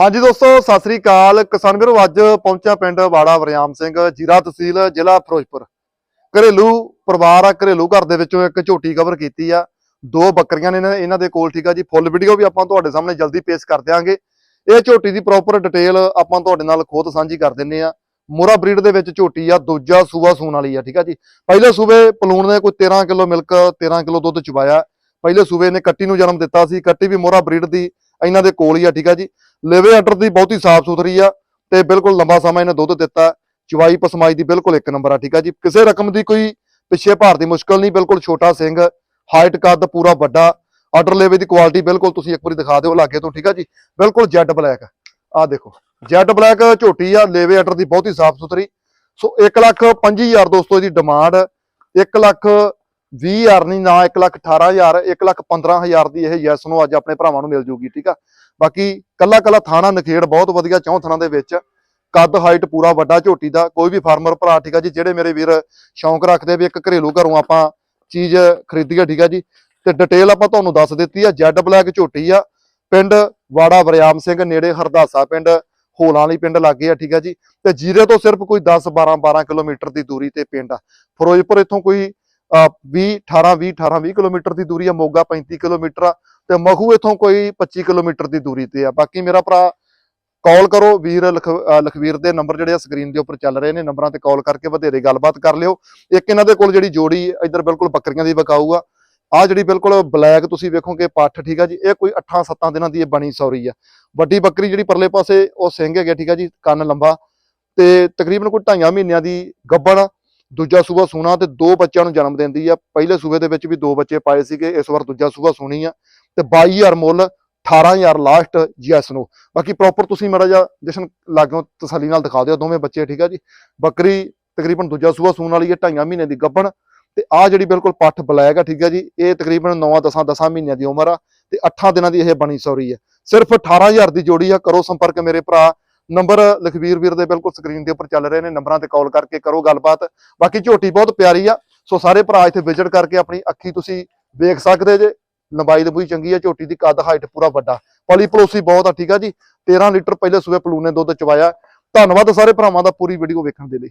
ਹਾਂਜੀ ਦੋਸਤੋ, ਸਤਿ ਸ੍ਰੀ ਅਕਾਲ। ਕਿਸਾਨ ਵੀਰੋ, ਅੱਜ ਪਹੁੰਚਿਆ ਪਿੰਡ ਵਾੜਾ ਵਰਿਆਮ ਸਿੰਘ ਜ਼ੀਰਾ ਤਹਿਸੀਲ, ਜ਼ਿਲ੍ਹਾ ਫਿਰੋਜ਼ਪੁਰ। ਘਰੇਲੂ ਪਰਿਵਾਰ ਆ, ਘਰੇਲੂ ਘਰ ਦੇ ਵਿੱਚੋਂ ਇੱਕ ਝੋਟੀ ਕਵਰ ਕੀਤੀ ਆ। ਦੋ ਬੱਕਰੀਆਂ ਨੇ ਇਹਨਾਂ- ਇਹਨਾਂ ਦੇ ਕੋਲ, ਠੀਕ ਆ ਜੀ। ਫੁੱਲ ਵੀਡੀਓ ਵੀ ਆਪਾਂ ਤੁਹਾਡੇ ਸਾਹਮਣੇ ਜਲਦੀ ਪੇਸ਼ ਕਰ ਦਿਆਂਗੇ। ਇਹ ਝੋਟੀ ਦੀ ਪ੍ਰੋਪਰ ਡਿਟੇਲ ਆਪਾਂ ਤੁਹਾਡੇ ਨਾਲ ਖੁਦ ਸਾਂਝੀ ਕਰ ਦਿੰਨੇ ਆ। ਮੋਰਾ ਬਰੀਡ ਦੇ ਵਿੱਚ ਝੋਟੀ ਆ, ਦੂਜਾ ਸੂਬਾ ਸੂਣ ਵਾਲੀ ਆ, ਠੀਕ ਆ ਜੀ। ਪਹਿਲੇ ਸੂਬੇ ਪਲੂਣ ਨੇ ਕੋਈ 13 ਕਿਲੋ ਮਿਲਕ 13 ਕਿਲੋ ਦੁੱਧ ਚੁਬਾਇਆ। ਪਹਿਲੇ ਸੂਬੇ ਨੇ ਕੱਟੀ ਨੂੰ ਜਨਮ ਦਿੱਤਾ ਸੀ। ਕੱਟੀ ਵੀ ਮੋਰਾ ਬਰੀਡ ਦੀ ਇਹਨਾਂ ਦੇ ਕੋਲ ਹੀ ਆ, ਠੀਕ ਆ ਜੀ। ਲੇਵੇ ਅੰਡਰ ਦੀ ਬਹੁਤੀ ਸਾਫ਼ ਸੁਥਰੀ ਆ ਤੇ ਬਿਲਕੁਲ ਲੰਬਾ ਸਮਾਂ ਇਹਨੇ ਦੁੱਧ ਦਿੱਤਾ। ਚਵਾਈ ਪਸਮਾਈ ਦੀ ਬਿਲਕੁਲ ਇੱਕ ਨੰਬਰ ਆ, ਠੀਕ ਆ ਜੀ? ਕਿਸੇ ਰਕਮ ਦੀ ਕੋਈ ਪਿੱਛੇ ਭਾਰ ਦੀ ਮੁਸ਼ਕਲ ਨਹੀਂ, ਬਿਲਕੁਲ ਛੋਟਾ ਸਿੰਘ ਹਾਈਟ ਕੱਦ ਪੂਰਾ ਵੱਡਾ ਆਰਡਰ ਲੇਵੇ ਦੀ ਕੁਆਲਿਟੀ ਬਿਲਕੁਲ ਤੁਸੀਂ ਇੱਕ ਵਾਰੀ ਦਿਖਾ ਦਿਓ ਲਾਗੇ ਤੋਂ, ਠੀਕ ਆ ਜੀ? ਬਿਲਕੁਲ ਜੈਡ ਬਲੈਕ, ਆ ਦੇਖੋ, ਜੈਡ ਬਲੈਕ ਝੋਟੀ ਆ, ਲੇਵੇ ਆਰਡਰ ਦੀ ਬਹੁਤੀ ਸਾਫ਼ ਸੁਥਰੀ। ਸੋ 1 ਲੱਖ 25000 ਦੋਸਤੋ ਇਹਦੀ ਡਿਮਾਂਡ 1 ਲੱਖ 20000 ਨਹੀਂ, ਨਾ 1 ਲੱਖ 18000 1 ਲੱਖ 15000 ਦੀ ਇਹ ਯੈਸ ਨੂੰ ਅੱਜ ਆਪਣੇ ਭਰਾਵਾਂ ਨੂੰ ਮਿਲ ਜੂਗੀ, ਠੀਕ ਆ? ਬਾਕੀ ਕੱਲਾ ਕੱਲਾ ਥਾਣਾ ਨਖੇੜ ਬਹੁਤ ਵਧੀਆ ਚੌਂ ਥਾਣਾ ਦੇ ਵਿੱਚ, ਕੱਦ ਹਾਈਟ ਪੂਰਾ ਵੱਡਾ ਝੋਟੀ ਦਾ, ਕੋਈ ਵੀ ਫਾਰਮਰ ਭਰਾ, ਠੀਕ ਆ ਜੀ, ਜਿਹੜੇ ਮੇਰੇ ਵੀਰ ਸ਼ੌਂਕ ਰੱਖਦੇ ਵੀ ਇੱਕ ਘਰੇਲੂ ਘਰੋਂ ਆਪਾਂ ਚੀਜ਼ ਖਰੀਦੀਏ, ਠੀਕ ਆ ਜੀ। ਤੇ ਡਿਟੇਲ ਆਪਾਂ ਤੁਹਾਨੂੰ ਦੱਸ ਦਿੱਤੀ ਆ ਜੈਡ ਬਲੈਕ ਝੋਟੀ ਆ, ਪਿੰਡ ਵਾੜਾ ਵਰਿਆਮ ਸਿੰਘ, ਨੇੜੇ ਹਰਦਾਸਾ ਪਿੰਡ, ਹੋਲਾਂ ਵਾਲੀ ਪਿੰਡ ਲੱਗੇ ਆ, ਠੀਕ ਆ ਜੀ। ਤੇ ਜੀਰੇ ਤੋਂ ਸਿਰਫ ਕੋਈ 10 12 12 ਕਿਲੋਮੀਟਰ ਦੀ ਦੂਰੀ ਤੇ ਪਿੰਡ ਆ। ਫਿਰੋਜ਼ਪੁਰ ਇੱਥੋਂ ਕੋਈ 20 18 20 18 20 ਕਿਲੋਮੀਟਰ ਦੀ ਦੂਰੀ ਆ, ਮੋਗਾ 35 ਕਿਲੋਮੀਟਰ ਆ, ਤੇ ਮਖੂ ਇਥੋਂ ਕੋਈ 25 ਕਿਲੋਮੀਟਰ ਦੀ ਦੂਰੀ ਤੇ ਆ। ਬਾਕੀ ਮੇਰਾ ਭਰਾ ਕਾਲ ਕਰੋ, ਵੀਰ ਲਖ- ਲਖਵੀਰ ਦੇ ਨੰਬਰ ਜਿਹੜੇ ਆ ਸਕਰੀਨ ਦੇ ਉੱਪਰ ਚੱਲ ਰਹੇ ਨੇ, ਨੰਬਰਾਂ ਤੇ ਕਾਲ ਕਰਕੇ ਵਧੇਰੇ ਗੱਲਬਾਤ ਕਰ ਲਿਓ। ਇੱਕ ਇਹਨਾਂ ਦੇ ਕੋਲ ਜਿਹੜੀ ਜੋੜੀ ਇੱਧਰ ਬਿਲਕੁਲ ਬੱਕਰੀਆਂ ਦੀ ਵਿਕਾਊ ਆ ਆ ਜਿਹੜੀ ਬਿਲਕੁਲ ਬਲੈਕ ਤੁਸੀਂ ਵੇਖੋਗੇ, ਪੱਠ, ਠੀਕ ਆ ਜੀ, ਇਹ ਕੋਈ 8-7 ਦਿਨਾਂ ਦੀ ਇਹ ਬਣੀ ਸੌਰੀ ਆ। ਵੱਡੀ ਬੱਕਰੀ ਜਿਹੜੀ ਪਰਲੇ ਪਾਸੇ, ਉਹ ਸਿੰਘ ਹੈਗੇ, ਠੀਕ ਆ ਜੀ, ਕੰਨ ਲੰਬਾ, ਤੇ ਤਕਰੀਬਨ ਕੋਈ ਢਾਈਆਂ ਮਹੀਨਿਆਂ ਦੀ ਗੱਬਣ ਦੂਜਾ ਸੂਬਾ ਸੂਣਾ ਤੇ ਦੋ ਬੱਚਿਆਂ ਨੂੰ ਜਨਮ ਦਿੰਦੀ ਆ। ਪਹਿਲੇ ਸੂਬੇ ਦੇ ਵਿੱਚ ਵੀ ਦੋ ਬੱਚੇ ਪਾਏ ਸੀਗੇ, ਇਸ ਵਾਰ ਦੂਜਾ ਸੂਬਾ ਸੂਣੀ ਆ। ਤੇ 22000 ਮੁੱਲ 18000 ਲਾਸਟ ਜੀਐਸ ਨੂੰ। ਬਾਕੀ ਪ੍ਰੋਪਰ ਤੁਸੀਂ ਮਾੜਾ ਜਿਹਾ ਜਸ਼ਨ ਲਾਗੋਂ ਤਸੱਲੀ ਨਾਲ ਦਿਖਾ ਦਿਓ, ਦੋਵੇਂ ਬੱਚੇ ਠੀਕ ਆ ਜੀ। ਬੱਕਰੀ ਤਕਰੀਬਨ ਦੂਜਾ ਸੂਬਾ ਸੂਣ ਵਾਲੀ ਹੈ, ਢਾਈਆਂ ਮਹੀਨੇ ਦੀ ਗੱਭਣ। ਤੇ ਆ ਜਿਹੜੀ ਬਿਲਕੁਲ ਪੱਠ ਬਲੈਕ ਆ, ਠੀਕ ਆ ਜੀ, ਇਹ ਤਕਰੀਬਨ 9 10 10 ਮਹੀਨਿਆਂ ਦੀ ਉਮਰ ਆ। ਤੇ 8 ਦਿਨਾਂ ਦੀ ਇਹ ਬਣੀ ਸੌਰੀ ਹੈ ਸਿਰਫ 18000 ਦੀ ਜੋੜੀ ਆ। ਕਰੋ ਸੰਪਰਕ ਮੇਰੇ ਭਰਾ। ਨੰਬਰ ਲਖਵੀਰ ਵੀਰ ਦੇ ਬਿਲਕੁਲ ਸਕਰੀਨ ਦੇ ਉੱਪਰ ਚੱਲ ਰਹੇ ਨੇ, ਨੰਬਰਾਂ ਤੇ ਕਾਲ ਕਰਕੇ ਕਰੋ ਗੱਲਬਾਤ। ਬਾਕੀ ਝੋਟੀ ਬਹੁਤ ਪਿਆਰੀ ਆ, ਸੋ ਸਾਰੇ ਭਰਾ ਇੱਥੇ ਵਿਜ਼ਿਟ ਕਰਕੇ ਆਪਣੀ ਅੱਖੀ ਤੁਸੀਂ ਵੇਖ ਸਕਦੇ ਜੇ। ਲੰਬਾਈ ਲੰਬੂਈ ਚੰਗੀ ਆ, ਝੋਟੀ ਦੀ ਕੱਦ ਹਾਈਟ ਪੂਰਾ ਵੱਡਾ। ਪਲੀ ਪਲੋਸੀ ਬਹੁਤ ਆ, ਠੀਕ ਆ ਜੀ। 13 ਲੀਟਰ ਪਹਿਲੇ ਸਵੇ ਪਲੂਨ ਨੇ ਦੁੱਧ ਚਵਾਇਆ। ਧੰਨਵਾਦ ਸਾਰੇ ਭਰਾਵਾਂ ਦਾ ਪੂਰੀ ਵੀਡੀਓ ਵੇਖਣ ਦੇ ਲਈ।